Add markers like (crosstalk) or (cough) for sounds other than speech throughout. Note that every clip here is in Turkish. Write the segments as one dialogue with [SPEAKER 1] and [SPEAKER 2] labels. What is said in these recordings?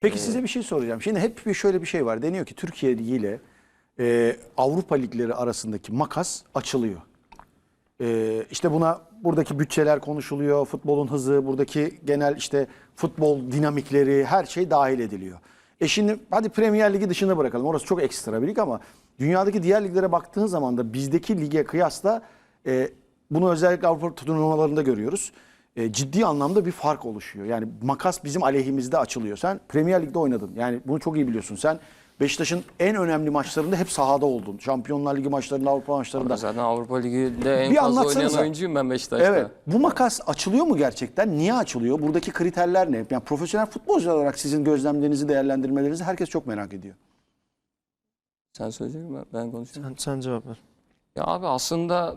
[SPEAKER 1] Peki size bir şey soracağım. Şimdi hep bir şöyle bir şey var. Deniyor ki Türkiye ile e, Avrupa ligleri arasındaki makas açılıyor. E, işte buna buradaki bütçeler konuşuluyor, futbolun hızı, buradaki genel işte futbol dinamikleri her şey dahil ediliyor. E şimdi hadi Premier Ligi dışında bırakalım. Orası çok ekstra bir lig ama dünyadaki diğer liglere baktığın zaman da bizdeki lige kıyasla e, bunu özellikle Avrupa turnuvalarında görüyoruz. E, ciddi anlamda bir fark oluşuyor. Yani makas bizim aleyhimizde açılıyor. Sen Premier Lig'de oynadın. Yani bunu çok iyi biliyorsun. Sen Beşiktaş'ın en önemli maçlarında hep sahada oldun. Şampiyonlar Ligi maçlarında, Avrupa maçlarında.
[SPEAKER 2] Zaten Avrupa Ligi'de en
[SPEAKER 1] Bir
[SPEAKER 2] fazla oynayan oyuncuyum ben Beşiktaş'ta.
[SPEAKER 1] Evet. Bu makas açılıyor mu gerçekten? Niye açılıyor? Buradaki kriterler ne? Yani profesyonel futbolcular olarak sizin gözlemlerinizi, değerlendirmelerinizi herkes çok merak ediyor.
[SPEAKER 2] Sen söyleyecek misin? Ben konuşayım.
[SPEAKER 3] Sen, sen cevap ver.
[SPEAKER 2] Ya abi aslında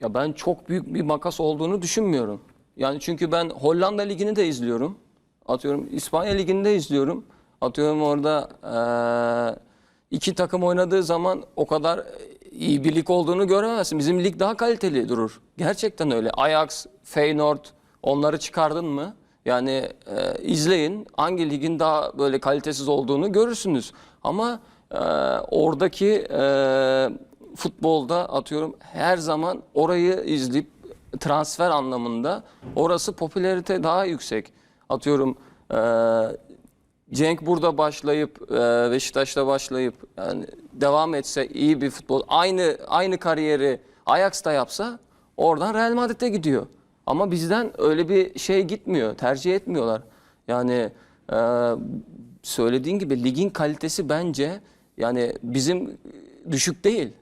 [SPEAKER 2] ya ben çok büyük bir makas olduğunu düşünmüyorum. Yani çünkü ben Hollanda Ligi'ni de izliyorum. Atıyorum İspanya Ligi'ni de izliyorum. Atıyorum orada eee, iki takım oynadığı zaman o kadar iyi bir lig olduğunu göremezsin. Bizim lig daha kaliteli durur. Gerçekten öyle. Ajax, Feyenoord onları çıkardın mı? Yani eee, izleyin hangi ligin daha böyle kalitesiz olduğunu görürsünüz. Ama eee, oradaki eee futbolda atıyorum her zaman orayı izleyip transfer anlamında orası popülarite daha yüksek. Atıyorum eee, Cenk burada başlayıp eee, Beşiktaş'ta başlayıp yani devam etse iyi bir futbol aynı aynı kariyeri Ajax'ta yapsa oradan Real Madrid'e gidiyor. Ama bizden öyle bir şey gitmiyor. Tercih etmiyorlar. Yani eee, söylediğin gibi ligin kalitesi bence yani bizim düşük değil.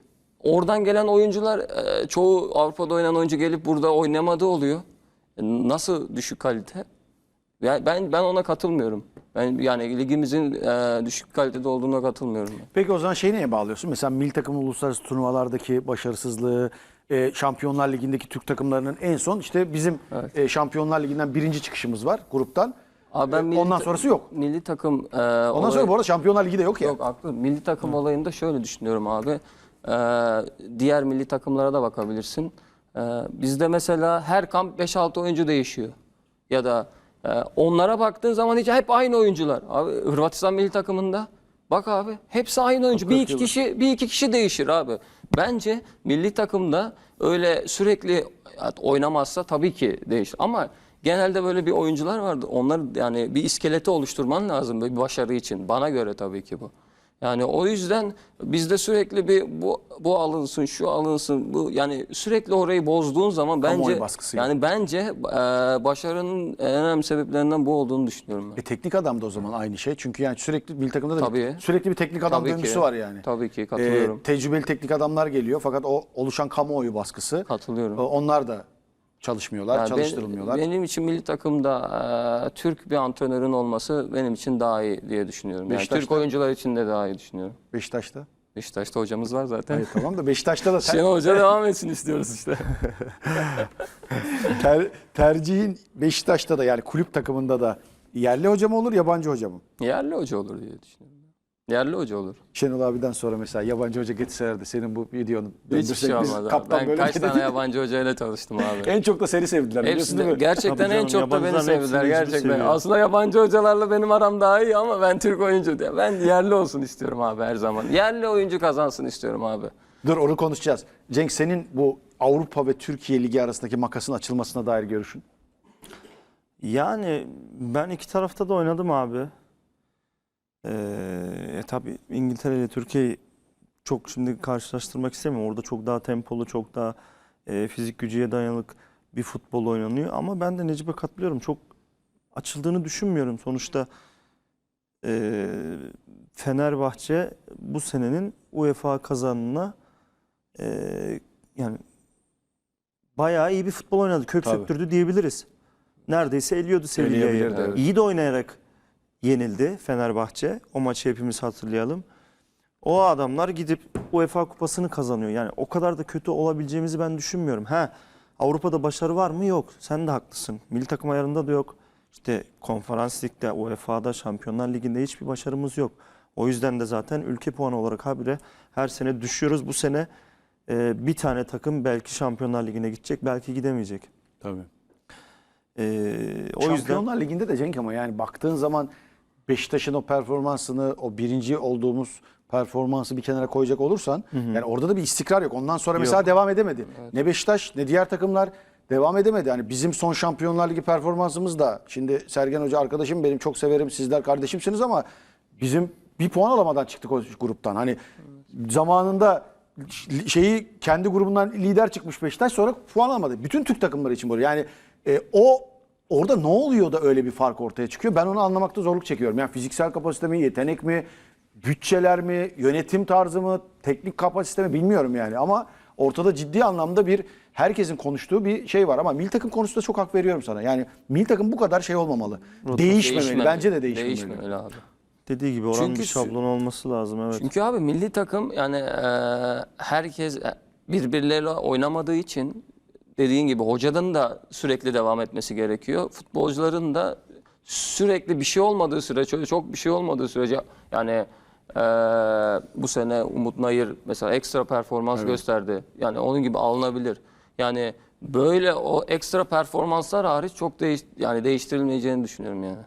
[SPEAKER 2] Oradan gelen oyuncular e, çoğu Avrupa'da oynayan oyuncu gelip burada oynamadığı oluyor. E, Nasıl düşük kalite? Ben ben ona katılmıyorum. Ben yani ligimizin e, düşük kalitede olduğuna katılmıyorum. ben.
[SPEAKER 1] Peki o zaman şeyi neye bağlıyorsun? Mesela milli takım uluslararası turnuvalardaki başarısızlığı, e, Şampiyonlar Ligi'ndeki Türk takımlarının en son işte bizim e, Şampiyonlar Ligi'nden birinci çıkışımız var gruptan.
[SPEAKER 2] Abi ben
[SPEAKER 1] E,
[SPEAKER 2] milli
[SPEAKER 1] Ondan
[SPEAKER 2] ta-
[SPEAKER 1] sonrası yok.
[SPEAKER 2] Milli takım e,
[SPEAKER 1] Ondan sonra bu arada Şampiyonlar Ligi de yok ya.
[SPEAKER 2] Yok haklı. Milli takım olayında şöyle düşünüyorum abi. Ee, diğer milli takımlara da bakabilirsin. Ee, bizde mesela her kamp 5-6 oyuncu değişiyor. Ya da e, onlara baktığın zaman hiç hep aynı oyuncular. Abi Hırvatistan milli takımında bak abi hepsi aynı oyuncu. Bir iki kişi bir iki kişi değişir abi. Bence milli takımda öyle sürekli oynamazsa tabii ki değişir. Ama genelde böyle bir oyuncular vardı. Onlar yani bir iskeleti oluşturman lazım bir başarı için. Bana göre tabii ki bu. Yani o yüzden bizde sürekli bir bu bu alınsın, şu alınsın, bu yani sürekli orayı bozduğun zaman bence
[SPEAKER 1] baskısı
[SPEAKER 2] yani bence e, başarının en önemli sebeplerinden bu olduğunu düşünüyorum ben.
[SPEAKER 1] E teknik adam da o zaman aynı şey. Çünkü yani sürekli milli takımda da
[SPEAKER 2] Tabii.
[SPEAKER 1] sürekli bir teknik adam
[SPEAKER 2] Tabii
[SPEAKER 1] döngüsü
[SPEAKER 2] ki.
[SPEAKER 1] var yani.
[SPEAKER 2] Tabii ki
[SPEAKER 1] E,
[SPEAKER 2] katılıyorum.
[SPEAKER 1] tecrübeli teknik adamlar geliyor fakat o oluşan kamuoyu baskısı
[SPEAKER 2] Katılıyorum.
[SPEAKER 1] e, onlar da çalışmıyorlar,
[SPEAKER 2] Yani ben-
[SPEAKER 1] çalıştırılmıyorlar.
[SPEAKER 2] benim için milli takımda e, Türk bir antrenörün olması benim için daha iyi diye düşünüyorum. Yani Türk oyuncular için de daha iyi düşünüyorum.
[SPEAKER 1] Beşiktaş'ta.
[SPEAKER 2] Beşiktaş'ta hocamız var zaten.
[SPEAKER 1] Hayır tamam da Beşiktaş'ta da sen
[SPEAKER 2] Şenol Hoca devam etsin istiyoruz işte. (laughs)
[SPEAKER 1] ter- tercihin Beşiktaş'ta da yani kulüp takımında da yerli hoca mı olur, yabancı hoca mı?
[SPEAKER 2] Yerli hoca olur diye düşünüyorum. Yerli hoca olur.
[SPEAKER 1] Şenol abiden sonra mesela yabancı hoca getirseler de senin bu videonu
[SPEAKER 2] Hiçbir
[SPEAKER 1] döndürsek
[SPEAKER 2] şey
[SPEAKER 1] biz
[SPEAKER 2] olmaz abi.
[SPEAKER 1] kaptan
[SPEAKER 2] Ben
[SPEAKER 1] böyle
[SPEAKER 2] kaç tane (laughs) yabancı hocayla çalıştım abi.
[SPEAKER 1] En çok da seni sevdiler biliyorsun
[SPEAKER 2] Hepsi
[SPEAKER 1] değil mi?
[SPEAKER 2] gerçekten
[SPEAKER 3] Tabii
[SPEAKER 2] en
[SPEAKER 3] canım,
[SPEAKER 2] çok da beni
[SPEAKER 3] yabancıların
[SPEAKER 2] sevdiler
[SPEAKER 3] hepsini hiçbiri
[SPEAKER 2] gerçekten.
[SPEAKER 3] seviyor.
[SPEAKER 2] Aslında yabancı hocalarla benim aram daha iyi ama ben Türk oyuncu diye. Ben yerli olsun istiyorum abi her zaman. Yerli oyuncu kazansın istiyorum abi.
[SPEAKER 1] Dur onu konuşacağız. Cenk senin bu Avrupa ve Türkiye Ligi arasındaki makasın açılmasına dair görüşün.
[SPEAKER 3] Yani ben iki tarafta da oynadım abi. Ee, e, tabii İngiltere ile Türkiye'yi çok şimdi karşılaştırmak istemiyorum. Orada çok daha tempolu, çok daha e, fizik gücüye dayanık bir futbol oynanıyor. Ama ben de Necip'e katılıyorum. Çok açıldığını düşünmüyorum. Sonuçta e, Fenerbahçe bu senenin UEFA kazanına e, yani bayağı iyi bir futbol oynadı. Kök
[SPEAKER 1] Tabii.
[SPEAKER 3] söktürdü diyebiliriz. Neredeyse eliyordu Sevilla'yı.
[SPEAKER 1] Eleyebilirdi, evet.
[SPEAKER 3] İyi de oynayarak yenildi Fenerbahçe. O maçı hepimiz hatırlayalım. O adamlar gidip UEFA kupasını kazanıyor. Yani o kadar da kötü olabileceğimizi ben düşünmüyorum. Ha Avrupa'da başarı var mı? Yok. Sen de haklısın. Milli takım ayarında da yok. İşte konferans ligde, UEFA'da, Şampiyonlar Ligi'nde hiçbir başarımız yok. O yüzden de zaten ülke puanı olarak habire her sene düşüyoruz. Bu sene e, bir tane takım belki Şampiyonlar Ligi'ne gidecek, belki gidemeyecek.
[SPEAKER 1] Tabii.
[SPEAKER 3] E, o yüzden
[SPEAKER 1] Şampiyonlar Ligi'nde de Cenk ama yani baktığın zaman Beşiktaş'ın o performansını, o birinci olduğumuz performansı bir kenara koyacak olursan yani orada da bir istikrar yok. Ondan sonra mesela devam edemedi. Ne Beşiktaş ne diğer takımlar devam edemedi. Yani bizim son Şampiyonlar Ligi performansımız da şimdi Sergen Hoca arkadaşım benim çok severim. Sizler kardeşimsiniz ama bizim bir puan alamadan çıktık o gruptan. Hani zamanında şeyi kendi grubundan lider çıkmış Beşiktaş sonra puan alamadı. Bütün Türk takımları için böyle. Yani e, o orada ne oluyor da öyle bir fark ortaya çıkıyor? Ben onu anlamakta zorluk çekiyorum. Yani fiziksel kapasite mi, yetenek mi, bütçeler mi, yönetim tarzı mı, teknik kapasite mi bilmiyorum yani. Ama ortada ciddi anlamda bir herkesin konuştuğu bir şey var. Ama milli takım konusunda çok hak veriyorum sana. Yani milli takım bu kadar şey olmamalı. Değişmemeli.
[SPEAKER 2] Değişmemeli.
[SPEAKER 1] Bence de değişmemeli.
[SPEAKER 2] Değişmemeli abi.
[SPEAKER 3] Dediği gibi oranın
[SPEAKER 2] Çünkü
[SPEAKER 3] bir şablon olması lazım evet.
[SPEAKER 2] Çünkü abi milli takım yani e, herkes birbirleriyle oynamadığı için dediğin gibi hocanın da sürekli devam etmesi gerekiyor. Futbolcuların da sürekli bir şey olmadığı sürece, çok bir şey olmadığı sürece yani e, bu sene Umut Nayır mesela ekstra performans gösterdi. Yani onun gibi alınabilir. Yani böyle o ekstra performanslar hariç çok değiş yani değiştirilmeyeceğini düşünüyorum yani.